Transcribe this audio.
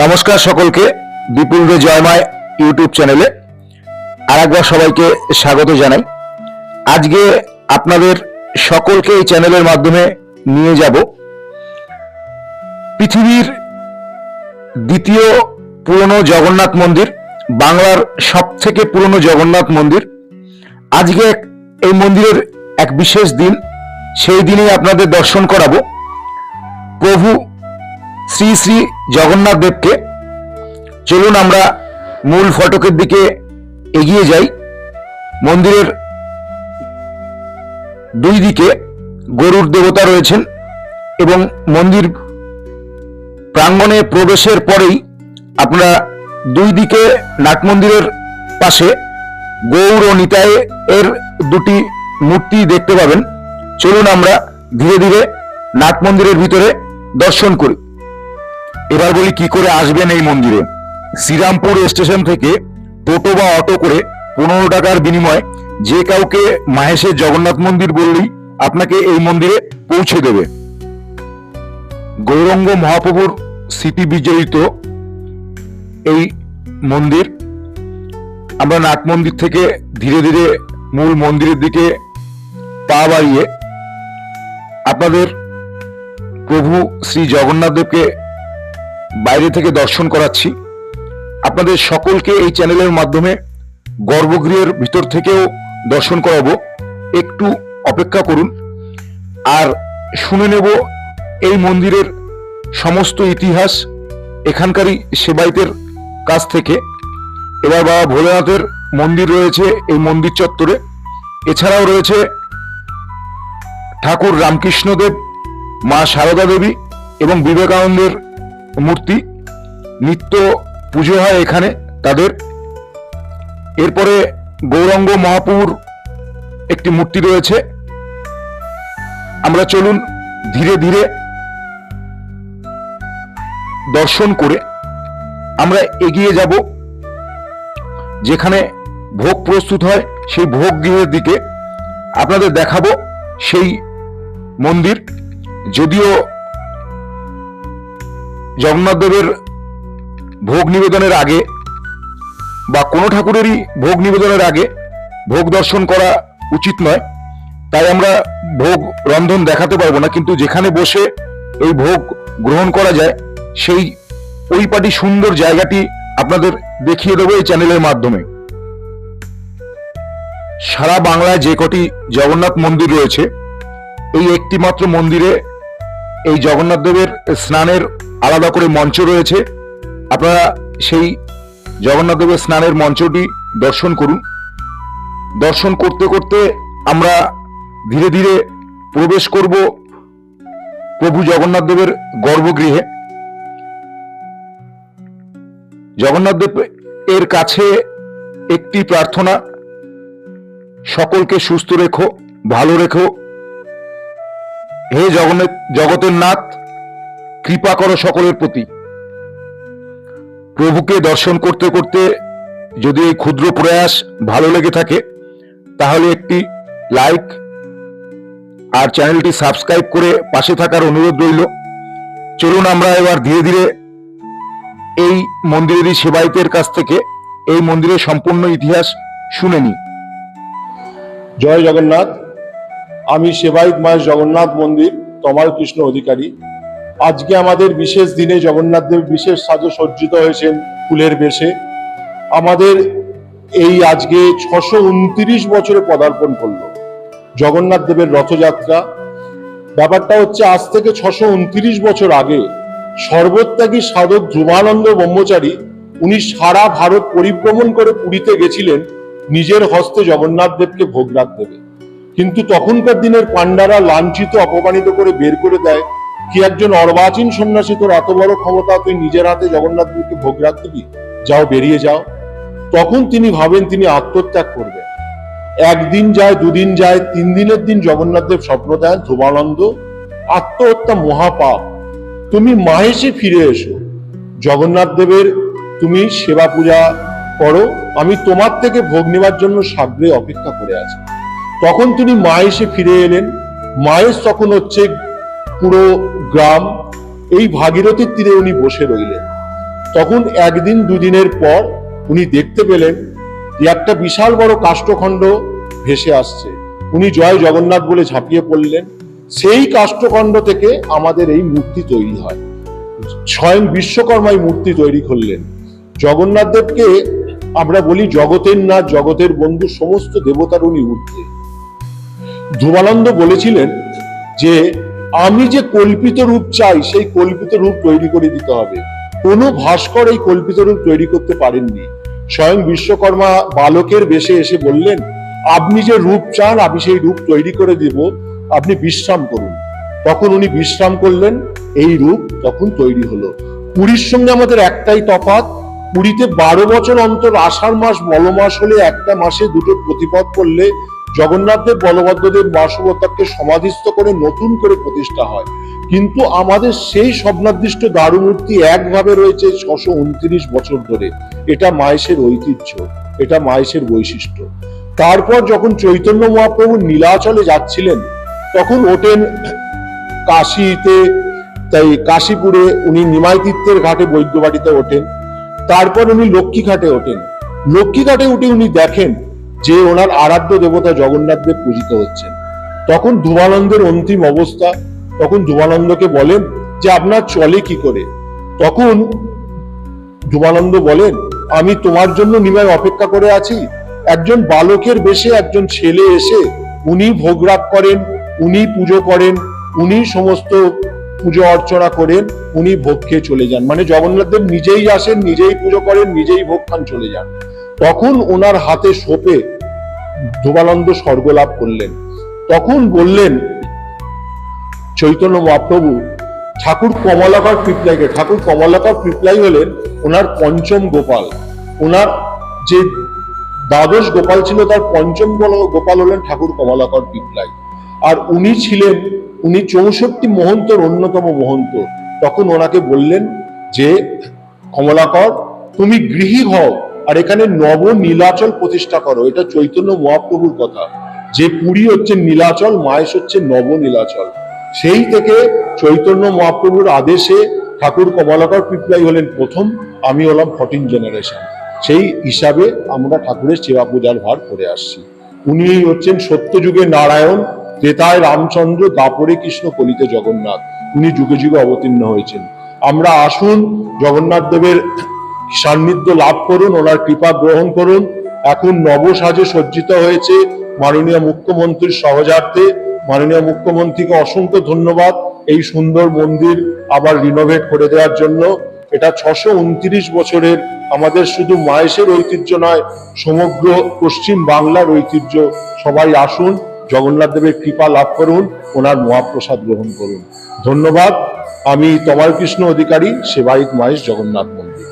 নমস্কার সকলকে, বিপুল দে জয়মায় ইউটিউব চ্যানেলে আর একবার সবাইকে স্বাগত জানাই। আজকে আপনাদের সকলকে এই চ্যানেলের মাধ্যমে নিয়ে যাব। পৃথিবীর দ্বিতীয় পুরনো জগন্নাথ মন্দির, বাংলার সব থেকে পুরনো জগন্নাথ মন্দির। আজকে এই মন্দিরের এক বিশেষ দিন, সেই দিনেই আপনাদের দর্শন করাবো। প্রভু শ্রী শ্রী জগন্নাথ দেবকে। চলুন আমরা মূল ফটকের দিকে এগিয়ে যাই। মন্দিরের দুই দিকে গরুর দেবতা রয়েছেন এবং মন্দির প্রাঙ্গণে প্রবেশের পরেই আপনারা দুই দিকে নাট মন্দিরের পাশে গৌর ও নিতায় এর দুটি মূর্তি দেখতে পাবেন। চলুন আমরা ধীরে ধীরে নাট মন্দিরের ভিতরে দর্শন করি। এবার বলি কি করে আসবেন এই মন্দিরে? শ্রীরামপুর স্টেশন থেকে টোটো বা অটো করে পনেরো টাকার বিনিময়ে যে কাউকে মাহেশের জগন্নাথ মন্দির বললেই আপনাকে এই মন্দিরে পৌঁছে দেবে। গৌরঙ্গ মহাপ্রভুর স্মৃতি বিজড়িত এই মন্দির। আমরা নাট মন্দির থেকে ধীরে ধীরে মূল মন্দিরের দিকে পা বাড়িয়ে আপনাদের প্রভু শ্রী জগন্নাথ দেবকে বাইরে থেকে দর্শন করাচ্ছি। আপনাদের সকলকে এই চ্যানেলের মাধ্যমে গর্ভগৃহের ভিতর থেকেও দর্শন করাবো। একটু অপেক্ষা করুন। আর শুনে নেব এই মন্দিরের সমস্ত ইতিহাস এখানকারই সেবাইতের কাছ থেকে। এবার বাবা ভোলেনাথের মন্দির রয়েছে এই মন্দির চত্বরে। এছাড়াও রয়েছে ঠাকুর রামকৃষ্ণদেব, মা সারদা দেবী এবং বিবেকানন্দের মূর্তি, নিত্য পুজো হয় এখানে তাদের। এরপরে গৌরাঙ্গ মহাপুর একটি মূর্তি রয়েছে। আমরা চলুন ধীরে ধীরে দর্শন করে আমরা এগিয়ে যাব। যেখানে ভোগ প্রস্তুত হয় সেই ভোগ গৃহের দিকে। আপনাদের দেখাবো সেই মন্দির। যদিও জগন্নাথ দেবের ভোগ নিবেদনের আগে বা কোনো ঠাকুরেরই ভোগ নিবেদনের আগে ভোগ দর্শন করা উচিত নয়। তাই আমরা ভোগ রন্ধন দেখাতে পারব না, কিন্তু যেখানে বসে এই ভোগ গ্রহণ করা যায়, সেই ওই পাটি সুন্দর জায়গাটি আপনাদের দেখিয়ে দেবো এই চ্যানেলের মাধ্যমে। সারা বাংলায় যে কটি জগন্নাথ মন্দির রয়েছে, এই একটি মাত্র মন্দিরে এই জগন্নাথ দেবের স্নানের আলাদা করে মঞ্চ রয়েছে। আপনারা সেই জগন্নাথদেবের স্নানের মঞ্চটি দর্শন করুন। দর্শন করতে করতে আমরা ধীরে ধীরে প্রবেশ করব প্রভু জগন্নাথদেবের গর্ভগৃহে। জগন্নাথ দেব এর কাছে একটি প্রার্থনা, সকলকে সুস্থ রেখো, ভালো রেখো। হে জগন্নাথ, জগতের নাথ কৃপা করো সকলের প্রতি। প্রভুকে দর্শন করতে করতে যদি এই ক্ষুদ্র প্রয়াস ভালো লেগে থাকে, তাহলে একটি লাইক আর চ্যানেলটি সাবস্ক্রাইব করে পাশে থাকার অনুরোধ রইল। চলুন আমরা এবার ধীরে ধীরে এই মন্দিরেরই সেবায়িতের কাছ থেকে এই মন্দিরের সম্পূর্ণ ইতিহাস শুনে নিই। জয় জগন্নাথ। আমি সেবায়িত মায়ের জগন্নাথ মন্দির তমাল কৃষ্ণ অধিকারী। আজকে আমাদের বিশেষ দিনে জগন্নাথ দেব বিশেষ সাজে সজ্জিত হয়েছেন ফুলের বেশে। আমাদের এই আজকে ছশো উনত্রিশ বছরে পদার্পণ করল জগন্নাথ দেবের রথযাত্রা। ব্যাপারটা হচ্ছে, আজ থেকে ছশো উনত্রিশ বছর আগে সর্বত্যাগী সাধক ধ্রুবানন্দ ব্রহ্মচারী উনি সারা ভারত পরিভ্রমণ করে পুরীতে গেছিলেন নিজের হস্তে জগন্নাথ দেবকে ভোগরাত দেবে। কিন্তু তখনকার দিনের পান্ডারা লাঞ্ছিত, অপমানিত করে বের করে দেয়। কি একজন অর্বাচীন সন্ন্যাসী তোর এত বড় ক্ষমতা, তুই নিজের হাতে জগন্নাথ দেবকে ভোগরাত দিবি যাও, বেরিয়ে যাও। তখন তিনি ভাবেন, তিনি আত্মত্যাগ করবেন। একদিন যায়, দুদিন যায়, তিন দিনের দিন জগন্নাথ দেব স্বপ্ন দেন ধ্রুবানন্দ আত্মহত্যা মহাপাপ। তুমি মাহেশে ফিরে এসো। জগন্নাথ দেবের তুমি সেবা পূজা করো, আমি তোমার থেকে ভোগ নেবার জন্য সাগ্রে অপেক্ষা করে আছি। তখন তিনি মায়েশে ফিরে এলেন। মায়েশ তখন হচ্ছে পুরো গ্রাম এই ভাগীরথীর তীরে উনি বসে রইলেন। তখন একদিন দুদিনের পর উনি দেখতে পেলেন যে একটা বিশাল বড় কাষ্ঠখণ্ড ভেসে আসছে। উনি জয় জগন্নাথ বলে ঝাঁপিয়ে পড়লেন। সেই কাষ্ঠখণ্ড থেকে আমাদের এই মূর্তি তৈরি হয়। স্বয়ং বিশ্বকর্মাই মূর্তি তৈরি করলেন। জগন্নাথ দেবকে আমরা বলি জগতের না, জগতের বন্ধু, সমস্ত দেবতার উনি ঊর্ধ্বে ধ্রুবানন্দ বলেছিলেন যে আমি যে কল্পিত রূপ চাই, সেই কল্পিত রূপ তৈরি করে দিতে হবে। কোনো ভাস্কর এই কল্পিত রূপ তৈরি করতে পারেননি। স্বয়ং বিশ্বকর্মা বালকের বেশে এসে বললেন, আপনি যে রূপ চান, আমি সেই রূপ তৈরি করে দিব। আপনি বিশ্রাম করুন। তখন উনি বিশ্রাম করলেন, এই রূপ তখন তৈরি হলো। পুরীর সঙ্গে আমাদের একটাই তফাৎ, পুরীতে বারো বছর অন্তর আষাঢ় মাস বলমাস হলে একটা মাসে দুটো প্রতিপদ করলে জগন্নাথদেব বলভদ্রদেব বাসবতাকে সমাধিস্থ করে নতুন করে প্রতিষ্ঠা হয়। কিন্তু আমাদের সেই স্বপ্নাদৃষ্ট দারুমূর্তি একভাবে রয়েছে ছশো উনত্রিশ বছর ধরে। এটা মায়েশের ঐতিহ্য, এটা মায়েশের বৈশিষ্ট্য। তারপর যখন চৈতন্য মহাপ্রভু নীলাচলে যাচ্ছিলেন, তখন ওঠেন কাশীতে, তাই কাশীপুরে উনি নিমাই তীর্থের ঘাটে বৈদ্যবাটিতে ওঠেন। তারপর উনি লক্ষ্মী ঘাটে ওঠেন। লক্ষ্মী ঘাটে উঠে উনি দেখেন যে ওনার আরাধ্য দেবতা জগন্নাথ দেব পূজিত হচ্ছেন। তখন ধুমানন্দের অন্তিম অবস্থা, তখন ধুমানন্দকে বলেন যে, আপনার চলে কি করে? তখন ধুমানন্দ বলেন, আমি তোমার জন্য নিমায় অপেক্ষা করে আছি। একজন বালকের বেশে একজন ছেলে এসে উনি ভোগরাগ করেন, উনি পুজো করেন, উনি সমস্ত পুজো অর্চনা করেন, উনি ভোগ খেয়ে চলে যান। মানে জগন্নাথ দেব নিজেই আসেন, নিজেই পুজো করেন, নিজেই ভোগ খান চলে যান। তখন ওনার হাতে সোপে ধুবানন্দ স্বর্গ লাভ করলেন। তখন বললেন, চৈতন্য মহাপ্রভু, ঠাকুর কমলাকর পিপলাইকে ঠাকুর কমলাকর পিপলাই হলেন ওনার পঞ্চম গোপাল। ওনার যে দ্বাদশ গোপাল ছিল, তার পঞ্চম গোপাল হলেন ঠাকুর কমলাকর পিপলাই আর উনি ছিলেন, উনি চৌষট্টি মহন্তর, অন্যতম মহন্ত তখন ওনাকে বললেন যে, কমলাকর, তুমি গৃহী হও। আর এখানে নব নীলাচল প্রতিষ্ঠা করো, এটা চৈতন্য মহাপ্রভুর কথা। যে পুরী হচ্ছে নীলাচল, মায়েশ হচ্ছে নব নীলাচল। সেই থেকে চৈতন্য মহাপ্রভুর আদেশে ঠাকুর কমলাকর পিপলাই হলেন প্রথম, আমি হলাম ফর্টিন জেনারেশন সেই হিসাবে আমরা ঠাকুরের সেবা পূজার ভার করে আসছি। উনি হচ্ছেন সত্যযুগে নারায়ণ, ত্রেতায় রামচন্দ্র, দাপরে কৃষ্ণ, কলিতে জগন্নাথ। উনি যুগে যুগে অবতীর্ণ হয়েছেন। আমরা আসুন জগন্নাথ দেবের সান্নিধ্য লাভ করুন, ওনার কৃপা গ্রহণ করুন। এখন নবসাজে সজ্জিত হয়েছে মাননীয় মুখ্যমন্ত্রীর সহজার্থে। মাননীয় মুখ্যমন্ত্রীকে অসংখ্য ধন্যবাদ এই সুন্দর মন্দির আবার রিনোভেট করে দেওয়ার জন্য। এটা ছশো উনত্রিশ বছরের আমাদের শুধু মায়েশের ঐতিহ্য নয়, সমগ্র পশ্চিম বাংলার ঐতিহ্য। সবাই আসুন, জগন্নাথ দেবের কৃপা লাভ করুন, ওনার মহাপ্রসাদ গ্রহণ করুন। ধন্যবাদ। আমি তমাল কৃষ্ণ অধিকারী, সেবায়িত মায়েশ জগন্নাথ মন্দির।